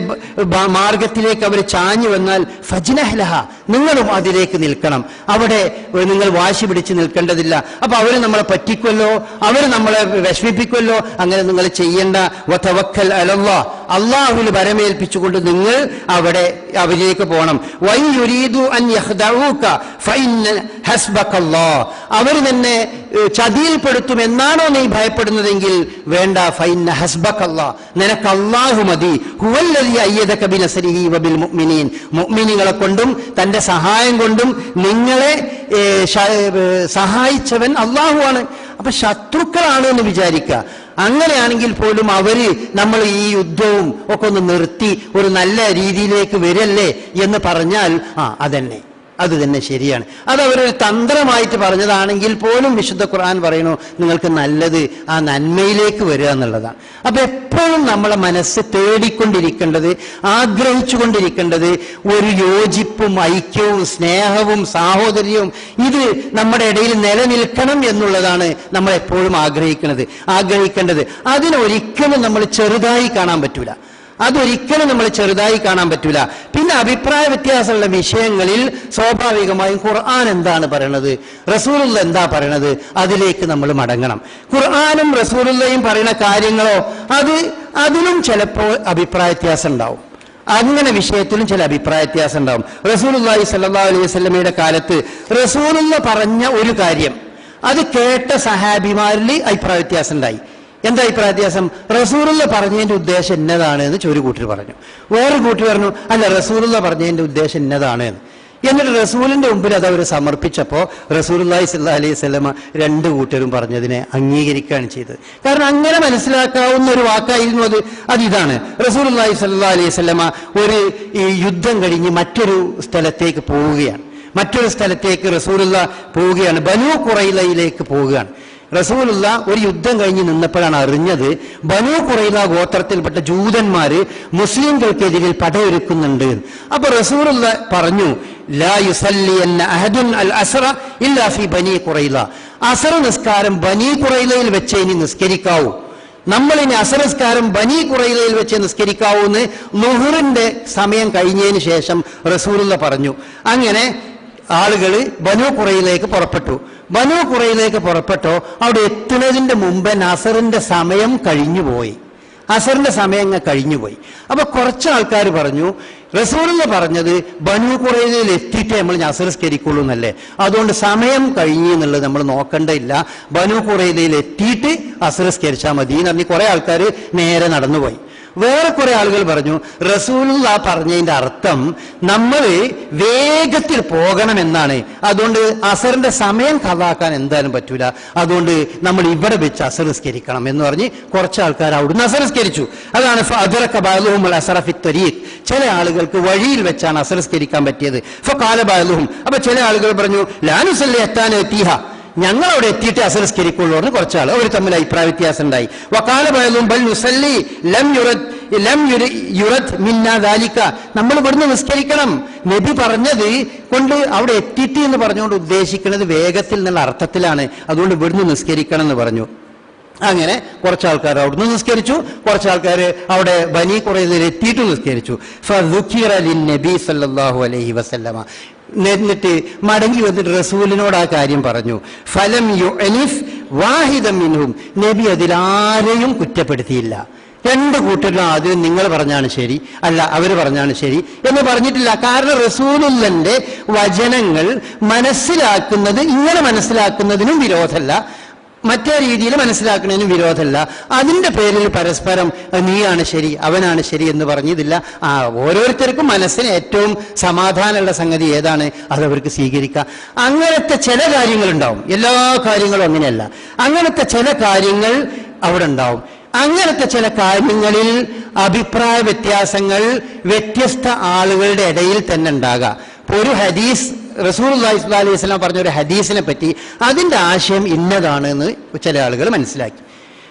[SPEAKER 1] മാർഗത്തിലേക്ക് അവർ ചാഞ്ഞു വന്നാൽ ഫജ്നഹ്ലഹ നിങ്ങളും അതിലേക്ക് നിൽക്കണം. അവിടെ നിങ്ങൾ വാശി പിടിച്ച് നിൽക്കേണ്ടതില്ല. അപ്പൊ അവർ നമ്മളെ പറ്റിക്കുമല്ലോ അവർ നമ്മളെ വിഷമിപ്പിക്കുമല്ലോ അങ്ങനെ നിങ്ങൾ ചെയ്യേണ്ട. വതവക്കൽ അലല്ലാ അള്ളാഹുവിൽ വരമേൽപ്പിച്ചുകൊണ്ട് നിങ്ങൾ അവിടെ അവരിലേക്ക് പോകണം. അവർ ഏഹ്, ചതിയിൽപ്പെടുത്തും എന്നാണോ നീ ഭയപ്പെടുന്നതെങ്കിൽ വേണ്ട ഫൈന്ന ഹസ്ബക്കല്ലാഹ് നിനക്ക് അല്ലാഹു മതി. മുഅ്മിനീങ്ങളെ കൊണ്ടും തന്റെ സഹായം കൊണ്ടും നിങ്ങളെ അള്ളാഹു സഹായിച്ചവൻ അള്ളാഹുവാണ് അപ്പൊ ശത്രുക്കളാണ് എന്ന് വിചാരിക്കുക അങ്ങനെയാണെങ്കിൽ പോലും അവർ നമ്മൾ ഈ യുദ്ധവും ഒക്കെ ഒന്ന് നിർത്തി ഒരു നല്ല രീതിയിലേക്ക് വരല്ലേ എന്ന് പറഞ്ഞാൽ ആ അതന്നെ. അത് തന്നെ ശരിയാണ്. അത് അവരൊരു തന്ത്രമായിട്ട് പറഞ്ഞതാണെങ്കിൽ പോലും വിശുദ്ധ ഖുർആൻ പറയുന്നു നിങ്ങൾക്ക് നല്ലത് ആ നന്മയിലേക്ക് വരിക എന്നുള്ളതാണ്. അപ്പൊ എപ്പോഴും നമ്മളെ മനസ്സ് തേടിക്കൊണ്ടിരിക്കേണ്ടത് ആഗ്രഹിച്ചുകൊണ്ടിരിക്കേണ്ടത് ഒരു യോജിപ്പും ഐക്യവും സ്നേഹവും സാഹോദര്യവും ഇത് നമ്മുടെ ഇടയിൽ നിലനിൽക്കണം എന്നുള്ളതാണ് നമ്മൾ എപ്പോഴും ആഗ്രഹിക്കുന്നത്. ആഗ്രഹിക്കേണ്ടത്. അതിനൊരിക്കലും നമ്മൾ ചെറുതായി കാണാൻ പറ്റൂല. അതൊരിക്കലും നമ്മൾ ചെറുതായി കാണാൻ പറ്റൂല. പിന്നെ അഭിപ്രായ വ്യത്യാസമുള്ള വിഷയങ്ങളിൽ സ്വാഭാവികമായും ഖുർആൻ എന്താണ് പറയണത്? റസൂലുള്ള എന്താ പറയണത്? അതിലേക്ക് നമ്മൾ മടങ്ങണം. ഖുർആാനും റസൂലുള്ളയും പറയുന്ന കാര്യങ്ങളോ അത് അതിലും ചിലപ്പോൾ അഭിപ്രായ വ്യത്യാസം ഉണ്ടാവും. അങ്ങനെ വിഷയത്തിലും ചില അഭിപ്രായ വ്യത്യാസം ഉണ്ടാവും. റസൂലുള്ളാഹി സല്ലാ അലൈഹി വസല്ലമയുടെ കാലത്ത് റസൂലുള്ള പറഞ്ഞ ഒരു കാര്യം അത് കേട്ട സഹാബിമാരിൽ അഭിപ്രായ വ്യത്യാസം ഉണ്ടായി. എന്താ അഭിപ്രായ റസൂറുള്ള പറഞ്ഞതിന്റെ ഉദ്ദേശം എന്നതാണ് എന്ന് ഒരു കൂട്ടർ പറഞ്ഞു. വേറൊരു കൂട്ടർ പറഞ്ഞു അല്ല റസൂറുള്ള പറഞ്ഞതിന്റെ ഉദ്ദേശം എന്നതാണ് എന്ന്. എന്നിട്ട് റസൂലിന്റെ മുമ്പിൽ അത് അവർ സമർപ്പിച്ചപ്പോൾ റസൂലുള്ളാഹി സ്വല്ലല്ലാഹി അലൈഹി വസല്ലമ രണ്ട് കൂട്ടരും പറഞ്ഞതിനെ അംഗീകരിക്കുകയാണ് ചെയ്തത്. കാരണം അങ്ങനെ മനസ്സിലാക്കാവുന്ന ഒരു വാക്കായിരുന്നു അത് അത് ഇതാണ്. റസൂലുള്ളാഹി സല്ലാ അലൈഹി വസല്ലമ ഒരു യുദ്ധം കഴിഞ്ഞ് മറ്റൊരു സ്ഥലത്തേക്ക് പോവുകയാണ്. മറ്റൊരു സ്ഥലത്തേക്ക് റസൂലുള്ള പോവുകയാണ്. ബനു കുറയിലയിലേക്ക് പോവുകയാണ്. റസൂലുള്ള ഒരു യുദ്ധം കഴിഞ്ഞ് നിന്നപ്പോഴാണ് അറിഞ്ഞത് ബനു കുറയില ഗോത്രത്തിൽപ്പെട്ട ജൂതന്മാര് മുസ്ലിംകൾക്കെതിരിൽ പടയൊരുക്കുന്നുണ്ട്. അപ്പൊ റസൂലുള്ള പറഞ്ഞു ലാ ഇല്ലാ ബനി അസറ നിസ്കാരം ബനി കുറയിലയിൽ വെച്ച് ഇനി നിസ്കരിക്കാവൂ. നമ്മളിനി ഇനി അസറസ്കാരം ബനി കുറയിലയിൽ വെച്ച് നിസ്കരിക്കാവൂന്ന് ലുഹറിന്റെ സമയം കഴിഞ്ഞതിന് ശേഷം റസൂലുള്ള പറഞ്ഞു. അങ്ങനെ ആളുകൾ ബനു കുറയിലേക്ക് പുറപ്പെട്ടു. ബനു കുറയിലേക്ക് പുറപ്പെട്ടോ അവിടെ എത്തുന്നതിന്റെ മുമ്പ് നസറിന്റെ സമയം കഴിഞ്ഞുപോയി. അസറിന്റെ സമയം കഴിഞ്ഞുപോയി. അപ്പൊ കുറച്ച് ആൾക്കാർ പറഞ്ഞു റസൂലുള്ള പറഞ്ഞത് ബനു കുറയിലയിൽ എത്തിയിട്ടേ നമ്മൾ നസരസ്കരിക്കുള്ളൂ എന്നല്ലേ. അതുകൊണ്ട് സമയം കഴിഞ്ഞു എന്നുള്ളത് നമ്മൾ നോക്കേണ്ടതില്ല. ബനു കുറയിലയിൽ എത്തിയിട്ട് അസരസ്കരിച്ചാൽ മതി എന്ന് പറഞ്ഞ് കുറെ ആൾക്കാർ നേരെ നടന്നുപോയി. വേറെ കുറെ ആളുകൾ പറഞ്ഞു റസൂലുള്ള പറഞ്ഞതിന്റെ അർത്ഥം നമ്മൾ വേഗത്തിൽ പോകണമെന്നാണ്. അതുകൊണ്ട് അസറിന്റെ സമയം കഥാക്കാൻ എന്തായാലും പറ്റൂല. അതുകൊണ്ട് നമ്മൾ ഇവിടെ വെച്ച് അസറിസ്കരിക്കണം എന്ന് പറഞ്ഞ് കുറച്ച് ആൾക്കാർ അവിടുന്ന് അസറിസ്കരിച്ചു അതാണ് ചില ആളുകൾക്ക് വഴിയിൽ വെച്ചാണ് അസറിസ്കരിക്കാൻ പറ്റിയത്. അപ്പൊ ചില ആളുകൾ പറഞ്ഞു ലാനുസല്ലേ എത്താൻ എത്തിഹ ഞങ്ങൾ അവിടെ എത്തിയിട്ട് അസംസ്കരിക്കുള്ളൂ എന്ന് കുറച്ചാൾ അവർ തമ്മിൽ അഭിപ്രായ വ്യത്യാസം ഉണ്ടായി വക്കാല ബൽ ലം ലം നമ്മൾ ഇവിടുന്ന് നിസ്കരിക്കണം. നബി പറഞ്ഞത് കൊണ്ട് അവിടെ എത്തിയിട്ട് എന്ന് പറഞ്ഞുകൊണ്ട് ഉദ്ദേശിക്കുന്നത് വേഗത്തിൽ എന്നുള്ള അർത്ഥത്തിലാണ്. അതുകൊണ്ട് ഇവിടുന്ന് നിസ്കരിക്കണം എന്ന് പറഞ്ഞു. അങ്ങനെ കുറച്ച് ആൾക്കാർ അവിടുന്ന് നിസ്കരിച്ചു. കുറച്ച് ആൾക്കാർ അവിടെ ബനി കുറയിൽ എത്തിയിട്ട് നിസ്കരിച്ചു. നബി സല്ലല്ലാഹു അലൈഹി വസല്ലമ. എന്നിട്ട് മടങ്ങി വന്നിട്ട് റസൂലിനോട് ആ കാര്യം പറഞ്ഞു. ഫലം യു അനിഫ് വാഹിദം നബി നബി അതിലാരെയും കുറ്റപ്പെടുത്തിയില്ല. രണ്ട് കൂട്ടരും ആദ്യം നിങ്ങൾ പറഞ്ഞാണ് ശരി അല്ല അവർ പറഞ്ഞാണ് ശരി എന്ന് പറഞ്ഞിട്ടില്ല. കാരണം റസൂലുല്ലന്റെ വചനങ്ങൾ മനസ്സിലാക്കുന്നത് ഇങ്ങനെ മനസ്സിലാക്കുന്നതിനും വിരോധമല്ല. മറ്റേ രീതിയിൽ മനസ്സിലാക്കുന്നതിന് വിരോധമല്ല. അതിന്റെ പേരിൽ പരസ്പരം നീയാണ് ശരി അവനാണ് ശരി എന്ന് പറഞ്ഞതില്ല. ആ ഓരോരുത്തർക്കും മനസ്സിന് ഏറ്റവും സമാധാനമുള്ള സംഗതി ഏതാണ്? അത് അവർക്ക് സ്വീകരിക്കാം. അങ്ങനത്തെ ചില കാര്യങ്ങളുണ്ടാവും. എല്ലാ കാര്യങ്ങളും അങ്ങനെയല്ല. അങ്ങനത്തെ ചില കാര്യങ്ങൾ അവിടെ ഉണ്ടാവും. അങ്ങനത്തെ ചില കാര്യങ്ങളിൽ അഭിപ്രായ വ്യത്യാസങ്ങൾ വ്യത്യസ്ത ആളുകളുടെ ഇടയിൽ തന്നെ ഉണ്ടാകാം. ഒരു ഹദീസ് റസൂൽ അലൈഹി വസല്ലം പറഞ്ഞ ഒരു ഹദീസിനെ പറ്റി അതിന്റെ ആശയം ഇന്നതാണ് എന്ന് ചില ആളുകൾ മനസ്സിലാക്കി.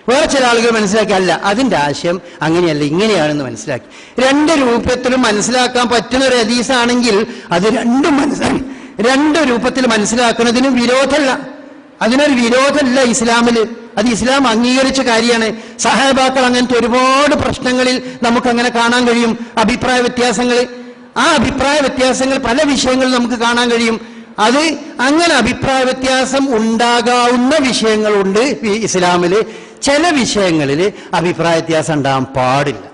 [SPEAKER 1] വേറെ ചില ആളുകൾ മനസ്സിലാക്കി അല്ല അതിന്റെ ആശയം അങ്ങനെയല്ല ഇങ്ങനെയാണെന്ന് മനസ്സിലാക്കി. രണ്ട് രൂപത്തിലും മനസ്സിലാക്കാൻ പറ്റുന്ന ഒരു ഹദീസാണെങ്കിൽ അത് രണ്ടും മനസ്സിലാക്കി രണ്ട് രൂപത്തിൽ മനസ്സിലാക്കുന്നതിനും വിരോധമല്ല. അതിനൊരു വിരോധമല്ല ഇസ്ലാമിൽ അത് ഇസ്ലാം അംഗീകരിച്ച കാര്യമാണ്. സഹാബാക്കൾ അങ്ങനത്തെ ഒരുപാട് പ്രശ്നങ്ങളിൽ നമുക്ക് അങ്ങനെ കാണാൻ കഴിയും. അഭിപ്രായ വ്യത്യാസങ്ങൾ ആ അഭിപ്രായ വ്യത്യാസങ്ങൾ പല വിഷയങ്ങളും നമുക്ക് കാണാൻ കഴിയും. അത് അങ്ങനെ അഭിപ്രായ വ്യത്യാസം ഉണ്ടാകാവുന്ന വിഷയങ്ങളുണ്ട് ഇസ്ലാമിൽ. ചില വിഷയങ്ങളിൽ അഭിപ്രായ വ്യത്യാസം ഉണ്ടാകാൻ പാടില്ല.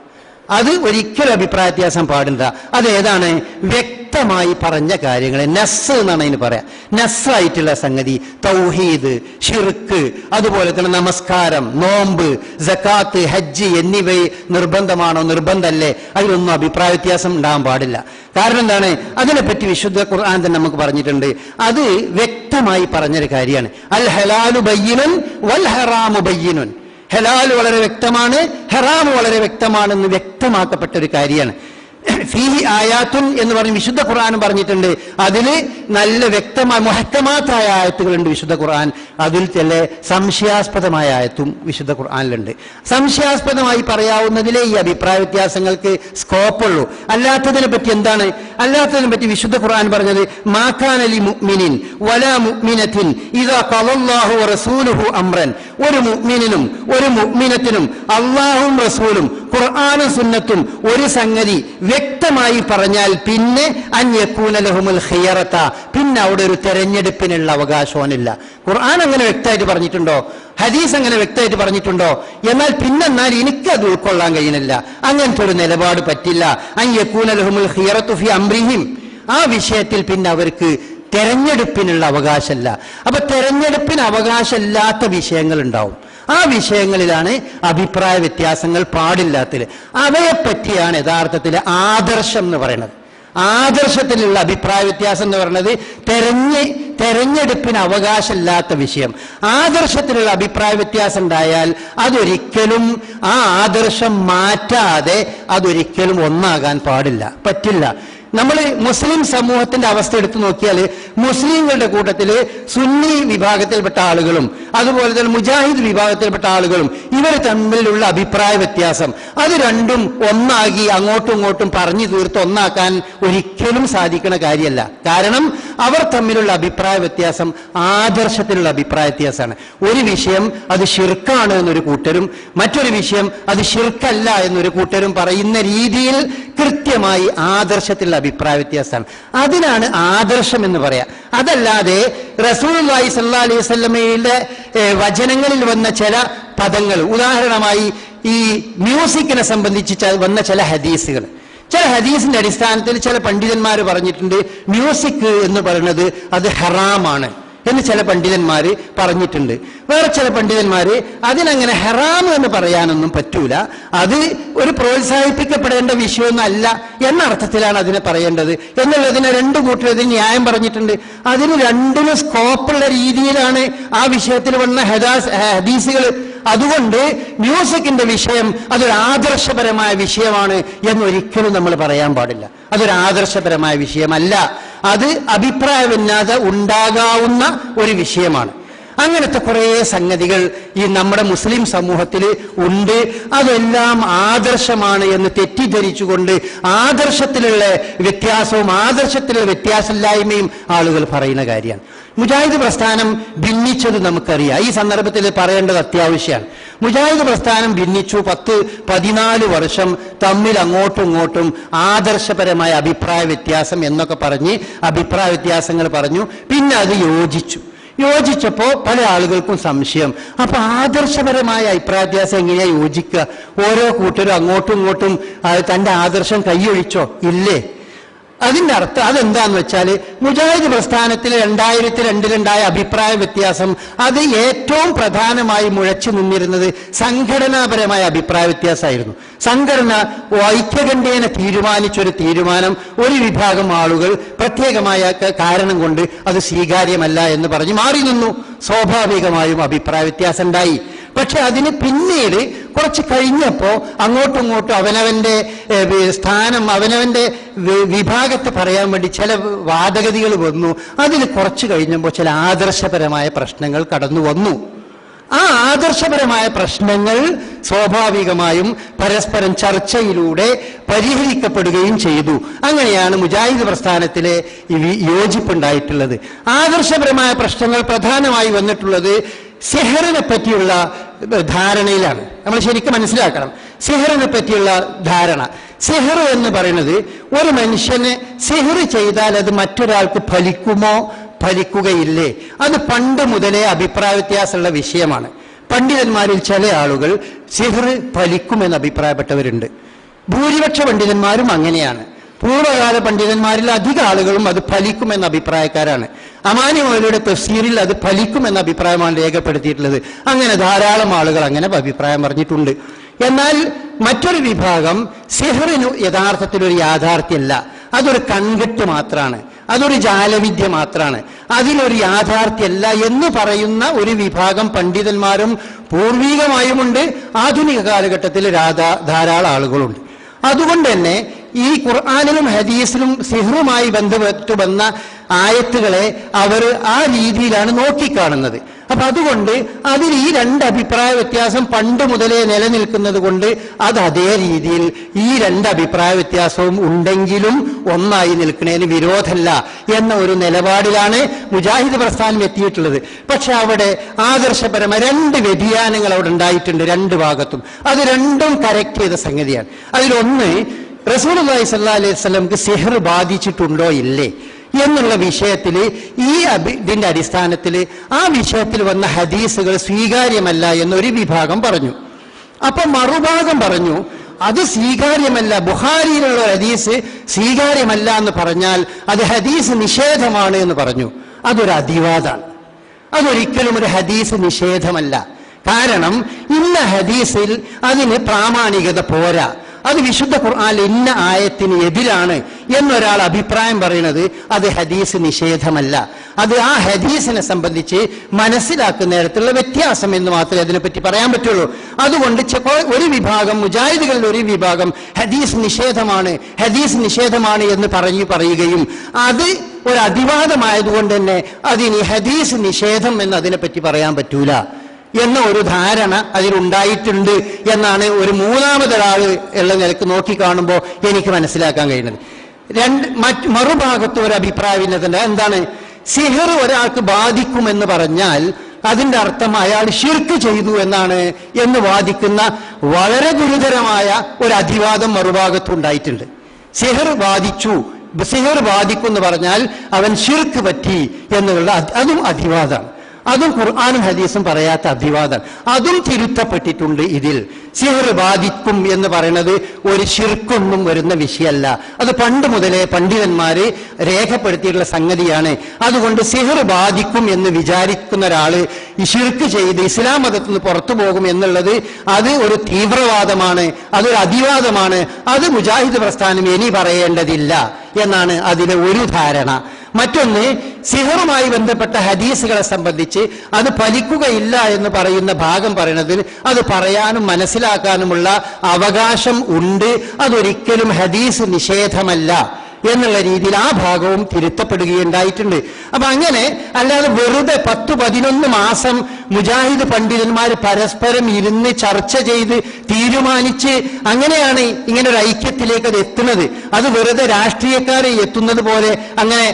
[SPEAKER 1] അത് ഒരിക്കലും അഭിപ്രായ വ്യത്യാസം പാടില്ല. അതേതാണ് വ്യക്തമായി പറഞ്ഞ കാര്യങ്ങൾ നസ് എന്നാണ് അതിന് പറയാം. നസ്സായിട്ടുള്ള സംഗതി. തൗഹീദ് ഷിർക്ക് അതുപോലെ തന്നെ നമസ്കാരം നോമ്പ് ജക്കാത്ത് ഹജ്ജ് എന്നിവ നിർബന്ധമാണോ നിർബന്ധമല്ലേ അതിലൊന്നും അഭിപ്രായ വ്യത്യാസം ഉണ്ടാകാൻ പാടില്ല. കാരണം എന്താണ്? അതിനെപ്പറ്റി വിശുദ്ധ ഖുർആൻ തന്നെ നമുക്ക് പറഞ്ഞിട്ടുണ്ട്. അത് വ്യക്തമായി പറഞ്ഞൊരു കാര്യമാണ്. അൽ ഹലാലു ബയ്യനുൻ വൽ ഹറാമു ബയ്യനുൻ. ഹലാൽ വളരെ വ്യക്തമാണ് ഹറാം വളരെ വ്യക്തമാണെന്ന് വ്യക്തമാക്കപ്പെട്ട ഒരു കാര്യമാണ്. ഫീഹി ആയാത്തുൻ എന്ന് പറഞ്ഞ് വിശുദ്ധ ഖുർആൻ പറഞ്ഞിട്ടുണ്ട്. അതിൽ നല്ല വ്യക്തമായ മുഹക്കമാത്തായ ആയത്തുകളുണ്ട് വിശുദ്ധ ഖുർആൻ. അതിൽ ചില സംശയാസ്പദമായ ആയത്തും വിശുദ്ധ ഖുർആനിലുണ്ട്. സംശയാസ്പദമായി പറയാവുന്നതിലെ ഈ അഭിപ്രായ വ്യത്യാസങ്ങൾക്ക് സ്കോപ്പുള്ളൂ അല്ലാത്തതിനെ പറ്റി എന്താണ്? അല്ലാത്തതിനെ പറ്റി വിശുദ്ധ ഖുർആൻ പറഞ്ഞത് മാക്കാനലി മുഅ്മിനിൻ വലാ മുഅ്മിനത്തിൻ ഇദാ ഖളല്ലാഹു റസൂലുഹു അംറൻ. ഒരു മുഅ്മിനിനും ഒരു മുഅ്മിനത്തിനും അള്ളാഹും റസൂലും ഖുർആനും സുന്നത്തും ഒരു സംഗതി വ്യക്തമായി പറഞ്ഞാൽ പിന്നെ അന്യക്കൂനലഹുമുൽ ഖിയറത്ത. പിന്നെ അവിടെ ഒരു തെരഞ്ഞെടുപ്പിനുള്ള അവകാശവുമില്ല. ഖുർആൻ അങ്ങനെ വ്യക്തമായിട്ട് പറഞ്ഞിട്ടുണ്ടോ? ഹദീസ് അങ്ങനെ വ്യക്തമായിട്ട് പറഞ്ഞിട്ടുണ്ടോ? എന്നാൽ പിന്നെന്നാൽ എനിക്കത് ഉൾക്കൊള്ളാൻ കഴിയുന്നില്ല. അങ്ങനത്തെ ഒരു നിലപാട് പറ്റില്ല. അന്യക്കൂനലഹുമുൽ ഖിയറത്തു ഫി അംറിഹിം ആ വിഷയത്തിൽ പിന്നെ അവർക്ക് തെരഞ്ഞെടുപ്പിനുള്ള അവകാശമല്ല. അപ്പൊ തെരഞ്ഞെടുപ്പിന് അവകാശമില്ലാത്ത വിഷയങ്ങൾ ഉണ്ടാവും ആ വിഷയങ്ങളിലാണ് അഭിപ്രായ വ്യത്യാസങ്ങൾ പാടില്ലാത്തത്. അവയെപ്പറ്റിയാണ് യഥാർത്ഥത്തിൽ ആദർശം എന്ന് പറയുന്നത്. ആദർശത്തിലുള്ള അഭിപ്രായ വ്യത്യാസം എന്ന് പറയുന്നത് തെരഞ്ഞ് തെരഞ്ഞെടുപ്പിന് അവകാശമില്ലാത്ത വിഷയം. ആദർശത്തിലുള്ള അഭിപ്രായ വ്യത്യാസം ഉണ്ടായാൽ അതൊരിക്കലും ആ ആദർശം മാറ്റാതെ അതൊരിക്കലും ഒന്നാകാൻ പാടില്ല പറ്റില്ല. നമ്മൾ മുസ്ലിം സമൂഹത്തിന്റെ അവസ്ഥ എടുത്തു നോക്കിയാൽ മുസ്ലിങ്ങളുടെ കൂട്ടത്തിൽ സുന്നി വിഭാഗത്തിൽപ്പെട്ട ആളുകളും അതുപോലെ തന്നെ മുജാഹിദ് വിഭാഗത്തിൽപ്പെട്ട ആളുകളും ഇവർ തമ്മിലുള്ള അഭിപ്രായ വ്യത്യാസം. അത് രണ്ടും ഒന്നാകി അങ്ങോട്ടും ഇങ്ങോട്ടും പറഞ്ഞു തീർത്ത് ഒന്നാക്കാൻ ഒരിക്കലും സാധിക്കുന്ന കാര്യമല്ല. കാരണം അവർ തമ്മിലുള്ള അഭിപ്രായ വ്യത്യാസം ആദർശത്തിലുള്ള അഭിപ്രായ വ്യത്യാസമാണ്. ഒരു വിഷയം അത് ഷിർക്കാണ് എന്നൊരു കൂട്ടരും മറ്റൊരു വിഷയം അത് ഷിർക്കല്ല എന്നൊരു കൂട്ടരും പറയുന്ന രീതിയിൽ കൃത്യമായി ആദർശത്തിലുള്ള അഭിപ്രായ വ്യത്യാസമാണ്. അതിനാണ് ആദർശം എന്ന് പറയാം. അതല്ലാതെ റസൂൽ സല്ലാ അലൈഹി വസല്ലമയുടെ വചനങ്ങളിൽ വന്ന ചില പദങ്ങൾ ഉദാഹരണമായി ഈ മ്യൂസിക്കിനെ സംബന്ധിച്ച് വന്ന ചില ഹദീസുകൾ. ചില ഹദീസിന്റെ അടിസ്ഥാനത്തിൽ ചില പണ്ഡിതന്മാർ പറഞ്ഞിട്ടുണ്ട് മ്യൂസിക് എന്ന് പറയുന്നത് അത് ഹറാമാണ് എന്ന് ചില പണ്ഡിതന്മാർ പറഞ്ഞിട്ടുണ്ട്. വേറെ ചില പണ്ഡിതന്മാർ അതിനങ്ങനെ ഹെറാം എന്ന് പറയാനൊന്നും പറ്റൂല. അത് ഒരു പ്രോത്സാഹിപ്പിക്കപ്പെടേണ്ട വിഷയമൊന്നല്ല എന്ന അർത്ഥത്തിലാണ് അതിനെ പറയേണ്ടത്. എന്നുള്ളതിനെ രണ്ട് കൂട്ടരതിന് ന്യായം പറഞ്ഞിട്ടുണ്ട്. അതിന് രണ്ടിനും സ്കോപ്പുള്ള രീതിയിലാണ് ആ വിഷയത്തിൽ വന്ന ഹദാസ് ഹദീസുകൾ അതുകൊണ്ട് മ്യൂസിക്കിന്റെ വിഷയം അതൊരു ആദർശപരമായ വിഷയമാണ് എന്നൊരിക്കലും നമ്മൾ പറയാൻ പാടില്ല. അതൊരു ആദർശപരമായ വിഷയമല്ല. അത് അഭിപ്രായമില്ലാതെ ഉണ്ടാകാവുന്ന ഒരു വിഷയമാണ്. അങ്ങനത്തെ കുറേ സംഗതികൾ ഈ നമ്മുടെ മുസ്ലിം സമൂഹത്തിൽ ഉണ്ട്. അതെല്ലാം ആദർശമാണ് എന്ന് തെറ്റിദ്ധരിച്ചുകൊണ്ട് ആദർശത്തിലുള്ള വ്യത്യാസവും ആദർശത്തിലുള്ള വ്യത്യാസമില്ലായ്മയും ആളുകൾ പറയുന്ന കാര്യമാണ്. മുജാഹിദ് പ്രസ്ഥാനം ഭിന്നിച്ചത് നമുക്കറിയാം. ഈ സന്ദർഭത്തിൽ പറയേണ്ടത് അത്യാവശ്യമാണ്. മുജാഹിദ് പ്രസ്ഥാനം ഭിന്നിച്ചു പത്ത് പതിനാല് വർഷം തമ്മിൽ അങ്ങോട്ടും ഇങ്ങോട്ടും ആദർശപരമായ അഭിപ്രായ വ്യത്യാസം എന്നൊക്കെ പറഞ്ഞ് അഭിപ്രായ വ്യത്യാസങ്ങൾ പറഞ്ഞു. പിന്നെ അത് യോജിച്ചു. യോജിച്ചപ്പോ പല ആളുകൾക്കും സംശയം. അപ്പൊ ആദർശപരമായ അഭിപ്രായത്യാസം എങ്ങനെയാ യോജിക്കുക? ഓരോ കൂട്ടരും അങ്ങോട്ടും ഇങ്ങോട്ടും തന്റെ ആദർശം കൈയൊഴിച്ചോ? ഇല്ലേ? അതിന്റെ അർത്ഥം അതെന്താന്ന് വെച്ചാൽ മുജാഹിദ് പ്രസ്ഥാനത്തിൽ രണ്ടായിരത്തി രണ്ടിലുണ്ടായ അഭിപ്രായ വ്യത്യാസം അത് ഏറ്റവും പ്രധാനമായി മുഴച്ചു നിന്നിരുന്നത് സംഘടനാപരമായ അഭിപ്രായ വ്യത്യാസമായിരുന്നു. സംഘടന ഐക്യകണ്ഠേന തീരുമാനിച്ചൊരു തീരുമാനം ഒരു വിഭാഗം ആളുകൾ പ്രത്യേകമായ കാരണം കൊണ്ട് അത് സ്വീകാര്യമല്ല എന്ന് പറഞ്ഞ് മാറി നിന്നു. സ്വാഭാവികമായും അഭിപ്രായ വ്യത്യാസം ഉണ്ടായി പക്ഷെ അതിന് പിന്നീട് കുറച്ച് കഴിഞ്ഞപ്പോ അങ്ങോട്ടും ഇങ്ങോട്ടും വി- സ്ഥാനം അവനവന്റെ വി- വിഭാഗത്തെ പറയാൻ വേണ്ടി ചില വാദഗതികൾ വന്നു. അതിന് കുറച്ച് കഴിഞ്ഞപ്പോൾ ചില ആദർശപരമായ പ്രശ്നങ്ങൾ കടന്നു വന്നു. ആ ആദർശപരമായ പ്രശ്നങ്ങൾ സ്വാഭാവികമായും പരസ്പരം ചർച്ചയിലൂടെ പരിഹരിക്കപ്പെടുകയും ചെയ്തു. അങ്ങനെയാണ് മുജാഹിദ് പ്രസ്ഥാനത്തിലെ യോജിപ്പുണ്ടായിട്ടുള്ളത്. ആദർശപരമായ പ്രശ്നങ്ങൾ പ്രധാനമായി വന്നിട്ടുള്ളത് സെഹറിനെ പറ്റിയുള്ള ധാരണയിലാണ്. നമ്മൾ ശരിക്കും മനസ്സിലാക്കണം. സെഹറിനെ പറ്റിയുള്ള ധാരണ. സെഹർ എന്ന് പറയുന്നത് ഒരു മനുഷ്യന് സെഹർ ചെയ്താൽ അത് മറ്റൊരാൾക്ക് ഫലിക്കുമോ? ഫലിക്കുകയില്ലേ. അത് പണ്ട് മുതലേ അഭിപ്രായ വ്യത്യാസമുള്ള വിഷയമാണ്. പണ്ഡിതന്മാരിൽ ചില ആളുകൾ സിഹർ ഫലിക്കുമെന്ന് അഭിപ്രായപ്പെട്ടവരുണ്ട്. ഭൂരിപക്ഷ പണ്ഡിതന്മാരും അങ്ങനെയാണ്. പൂർവകാല പണ്ഡിതന്മാരിൽ അധിക ആളുകളും അത് ഫലിക്കുമെന്ന അഭിപ്രായക്കാരാണ്. അമാനി മൗലയുടെ തഫ്സീറിൽ അത് ഫലിക്കുമെന്ന അഭിപ്രായമാണ് രേഖപ്പെടുത്തിയിട്ടുള്ളത്. അങ്ങനെ ധാരാളം ആളുകൾ അങ്ങനെ അഭിപ്രായം പറഞ്ഞിട്ടുണ്ട്. എന്നാൽ മറ്റൊരു വിഭാഗം സിഹറിന് യഥാർത്ഥത്തിൽ ഒരു യാഥാർത്ഥ്യമല്ല. അതൊരു കൺകെട്ട് മാത്രമാണ് അതൊരു ജാലവിദ്യ മാത്രമാണ് അതിലൊരു യാഥാർത്ഥ്യമല്ല എന്ന് പറയുന്ന ഒരു വിഭാഗം പണ്ഡിതന്മാരും പൂർവീകമായുമുണ്ട്. ആധുനിക കാലഘട്ടത്തിൽ രാധാ ധാരാളം ആളുകളുണ്ട്. അതുകൊണ്ട് തന്നെ ഈ ഖുർആാനിലും ഹദീസിലും സിഹറുമായി ബന്ധപ്പെട്ട് വന്ന ആയത്തുകളെ അവർ ആ രീതിയിലാണ് നോക്കിക്കാണുന്നത്. അപ്പൊ അതുകൊണ്ട് അതിൽ ഈ രണ്ട് അഭിപ്രായ വ്യത്യാസം പണ്ട് മുതലേ നിലനിൽക്കുന്നത് കൊണ്ട് അത് അതേ രീതിയിൽ ഈ രണ്ട് അഭിപ്രായ വ്യത്യാസവും ഉണ്ടെങ്കിലും ഒന്നായി നിൽക്കുന്നതിന് വിരോധമല്ല എന്ന ഒരു നിലപാടിലാണ് മുജാഹിദ് പ്രസ്ഥാനം എത്തിയിട്ടുള്ളത്. പക്ഷെ അവിടെ ആദർശപരമായ രണ്ട് വ്യതിയാനങ്ങൾ അവിടെ ഉണ്ടായിട്ടുണ്ട് രണ്ട് ഭാഗത്തും. അത് രണ്ടും കറക്റ്റ് ചെയ്ത സംഗതിയാണ്. അതിലൊന്ന് റസൂൽ അലൈഹി സ്വല്ലാ അലൈഹി സ്വലംക്ക് സിഹർ ബാധിച്ചിട്ടുണ്ടോ ഇല്ലേ? എന്നുള്ള വിഷയത്തിൽ ഈ ഇതിന്റെ അടിസ്ഥാനത്തിൽ ആ വിഷയത്തിൽ വന്ന ഹദീസുകൾ സ്വീകാര്യമല്ല എന്നൊരു വിഭാഗം പറഞ്ഞു. അപ്പൊ മറുഭാഗം പറഞ്ഞു അത് സ്വീകാര്യമല്ല ബുഹാരിയിലുള്ള ഹദീസ് സ്വീകാര്യമല്ല എന്ന് പറഞ്ഞാൽ അത് ഹദീസ് നിഷേധമാണ് എന്ന് പറഞ്ഞു. അതൊരു അതിവാദാണ്. അതൊരിക്കലും ഒരു ഹദീസ് നിഷേധമല്ല. കാരണം ഇന്ന ഹദീസിൽ അതിന് പ്രാമാണികത പോരാ. അത് വിശുദ്ധ ഖുർആാനിൽ ഇന്ന ആയത്തിന് എതിരാണ് എന്നൊരാൾ അഭിപ്രായം പറയുന്നത് അത് ഹദീസ് നിഷേധമല്ല. അത് ആ ഹദീസിനെ സംബന്ധിച്ച് മനസ്സിലാക്കുന്ന തരത്തിലുള്ള വ്യത്യാസം എന്ന് മാത്രമേ അതിനെപ്പറ്റി പറയാൻ പറ്റുള്ളൂ. അതുകൊണ്ട് ഒരു വിഭാഗം മുജാഹിദുകളിൽ ഒരു വിഭാഗം ഹദീസ് നിഷേധമാണ് ഹദീസ് നിഷേധമാണ് എന്ന് പറഞ്ഞു പറയുകയും അത് ഒരു അതിവാദമായതുകൊണ്ട് തന്നെ അതിന് ഹദീസ് നിഷേധം എന്ന് അതിനെപ്പറ്റി പറയാൻ പറ്റൂല. എന്ന ഒരു ധാരണ അതിലുണ്ടായിട്ടുണ്ട് എന്നാണ് ഒരു മൂന്നാമതൊരാൾ ഉള്ള നിലയ്ക്ക് നോക്കിക്കാണുമ്പോൾ എനിക്ക് മനസ്സിലാക്കാൻ കഴിയുന്നത്. രണ്ട് മറ്റ് മറുഭാഗത്ത് ഒരു അഭിപ്രായ എന്താണ്? സിഹർ ഒരാൾക്ക് ബാധിക്കുമെന്ന് പറഞ്ഞാൽ അതിന്റെ അർത്ഥം അയാൾ ഷിർക്ക് ചെയ്തു എന്നാണ് എന്ന് വാദിക്കുന്ന വളരെ ഗുരുതരമായ ഒരു അതിവാദം മറുഭാഗത്തുണ്ടായിട്ടുണ്ട് സിഹർ ബാധിച്ചു സിഹർ ബാധിക്കും എന്ന് പറഞ്ഞാൽ അവൻ ഷിർക്ക് പറ്റി എന്നുള്ള അതും അതിവാദമാണ് അതും ഖുർആാനും ഹദീസും പറയാത്ത അഭിവാദം അതും തിരുത്തപ്പെട്ടിട്ടുണ്ട് ഇതിൽ. സിഹർ ബാധിക്കും എന്ന് പറയുന്നത് ഒരു ശിർക്കൊന്നും വരുന്ന വിഷയമല്ല അത് പണ്ട് മുതലേ പണ്ഡിതന്മാര് രേഖപ്പെടുത്തിയിട്ടുള്ള സംഗതിയാണ്. അതുകൊണ്ട് സിഹർ ബാധിക്കും എന്ന് വിചാരിക്കുന്ന ഒരാൾ ഈ ഷിർക്ക് ചെയ്ത് ഇസ്ലാം മതത്തിൽ നിന്ന് പുറത്തു പോകും എന്നുള്ളത് അത് ഒരു തീവ്രവാദമാണ്. അതൊരു അതിവാദമാണ് അത് മുജാഹിദ് പ്രസ്ഥാനം ഇനി പറയേണ്ടതില്ല എന്നാണ് അതിലെ ഒരു ധാരണ. മറ്റൊന്ന് സിഹറുമായി ബന്ധപ്പെട്ട ഹദീസുകളെ സംബന്ധിച്ച് അത് ഫലിക്കുകയില്ല എന്ന് പറയുന്ന ഭാഗം പറയുന്നതിൽ അത് പറയാനും മനസ്സിലാക്കാനുമുള്ള അവകാശം ഉണ്ട്. അതൊരിക്കലും ഹദീസ് നിഷേധമല്ല. എന്നുള്ള രീതിയിൽ ആ ഭാഗവും തിരുത്തപ്പെടുകയുണ്ടായിട്ടുണ്ട്. അപ്പൊ അങ്ങനെ അല്ലാതെ വെറുതെ പത്ത് പതിനൊന്ന് മാസം മുജാഹിദ് പണ്ഡിതന്മാർ പരസ്പരം ഇരുന്ന് ചർച്ച ചെയ്ത് തീരുമാനിച്ച് അങ്ങനെയാണ് ഇങ്ങനെ ഒരു ഐക്യത്തിലേക്ക് അത് എത്തുന്നത്. അത് വെറുതെ രാഷ്ട്രീയക്കാരെ എത്തുന്നത് പോലെ അങ്ങനെ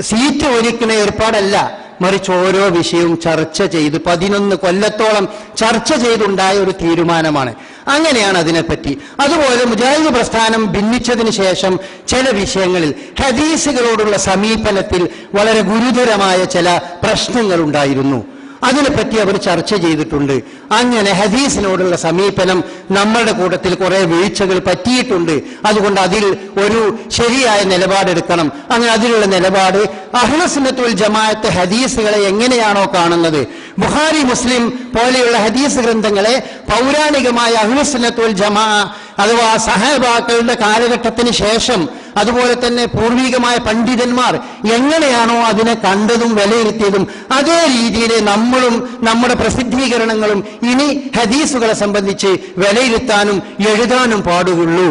[SPEAKER 1] സീറ്റ് ഒരുക്കുന്ന ഏർപ്പാടല്ല. മറിച്ച് ഓരോ വിഷയവും ചർച്ച ചെയ്ത് പതിനൊന്ന് കൊല്ലത്തോളം ചർച്ച ചെയ്തുണ്ടായ ഒരു തീരുമാനമാണ്. അങ്ങനെയാണ് അതിനെപ്പറ്റി. അതുപോലെ മുജാഹിദ് പ്രസ്ഥാനം ഭിന്നിച്ചതിന് ശേഷം ചില വിഷയങ്ങളിൽ ഹദീസുകളോടുള്ള സമീപനത്തിൽ വളരെ ഗുരുതരമായ ചില പ്രശ്നങ്ങൾ ഉണ്ടായിരുന്നു അതിനെപ്പറ്റി അവർ ചർച്ച ചെയ്തിട്ടുണ്ട്. അങ്ങനെ ഹദീസിനോടുള്ള സമീപനം നമ്മളുടെ കൂട്ടത്തിൽ കുറെ വീഴ്ചകൾ പറ്റിയിട്ടുണ്ട്. അതുകൊണ്ട് അതിൽ ഒരു ശരിയായ നിലപാടെടുക്കണം. അങ്ങനെ അതിലുള്ള നിലപാട് അഹ്ലസുന്നത്തുൽ ജമാഅത്ത് ഹദീസുകളെ എങ്ങനെയാണോ കാണുന്നത്. ബുഹാരി മുസ്ലിം പോലെയുള്ള ഹദീസ് ഗ്രന്ഥങ്ങളെ പൗരാണികമായ അഹ്ലസുന്നത്തുൽ ജമാ അഥവാ സഹബാക്കളുടെ കാലഘട്ടത്തിന് ശേഷം അതുപോലെ തന്നെ പൂർവികമായ പണ്ഡിതന്മാർ എങ്ങനെയാണോ അതിനെ കണ്ടതും വിലയിരുത്തിയതും അതേ രീതിയിൽ നമ്മളും നമ്മുടെ പ്രസിദ്ധീകരണങ്ങളും ഇനി ഹദീസുകളെ സംബന്ധിച്ച് വിലയിരുത്താനും എഴുതാനും പാടുകയുള്ളൂ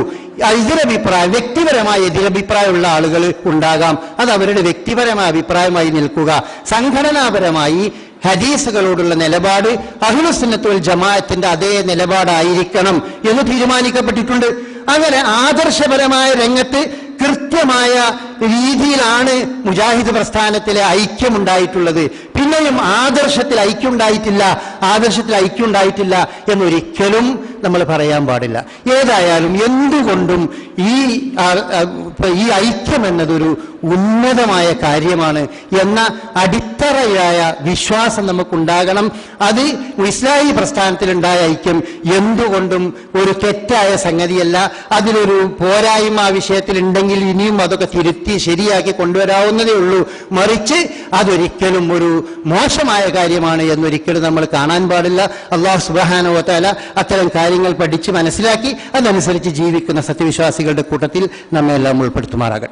[SPEAKER 1] എതിരഭിപ്രായം വ്യക്തിപരമായ എതിരഭിപ്രായമുള്ള ആളുകൾ ഉണ്ടാകാം. അത് അവരുടെ വ്യക്തിപരമായ അഭിപ്രായമായി നിൽക്കുക. സംഘടനാപരമായി ഹദീസുകളോടുള്ള നിലപാട് അഹ്ലുസുന്നത്തുൽ ജമാഅത്തിന്റെ അതേ നിലപാടായിരിക്കണം എന്ന് തീരുമാനിക്കപ്പെട്ടിട്ടുണ്ട്. അങ്ങനെ ആദർശപരമായ രംഗത്ത് കൃത്യമായ രീതിയിലാണ് മുജാഹിദ് പ്രസ്ഥാനത്തിലെ ഐക്യമുണ്ടായിട്ടുള്ളത്. പിന്നെയും ആദർശത്തിൽ ഐക്യമുണ്ടായിട്ടില്ല ആദർശത്തിൽ ഐക്യമുണ്ടായിട്ടില്ല എന്നൊരിക്കലും നമ്മൾ പറയാൻ പാടില്ല. ഏതായാലും എന്തുകൊണ്ടും ഈ ഈ ഐക്യം എന്നതൊരു ഉന്നതമായ കാര്യമാണ് എന്ന അടിത്തറയായ വിശ്വാസം നമുക്കുണ്ടാകണം. അത് ഇസ്ലാഹി പ്രസ്ഥാനത്തിലുണ്ടായ ഐക്യം എന്തുകൊണ്ടും ഒരു തെറ്റായ സംഗതിയല്ല. അതിലൊരു പോരായ്മ ആ വിഷയത്തിൽ ഉണ്ടെങ്കിൽ ഇനിയും അതൊക്കെ തിരുത്തി ശരിയാക്കി കൊണ്ടുവരാവുന്നതേ ഉള്ളൂ. മറിച്ച് അതൊരിക്കലും ഒരു മോശമായ കാര്യമാണ് എന്നൊരിക്കലും നമ്മൾ കാണാൻ പാടില്ല. അള്ളാഹു സുബാനോത്താല അത്തരം കാര്യങ്ങൾ പഠിച്ച് മനസ്സിലാക്കി അതനുസരിച്ച് ജീവിക്കുന്ന സത്യവിശ്വാസികളുടെ കൂട്ടത്തിൽ നമ്മെല്ലാം ഉൾപ്പെടുത്തുമാറാകട്ടെ.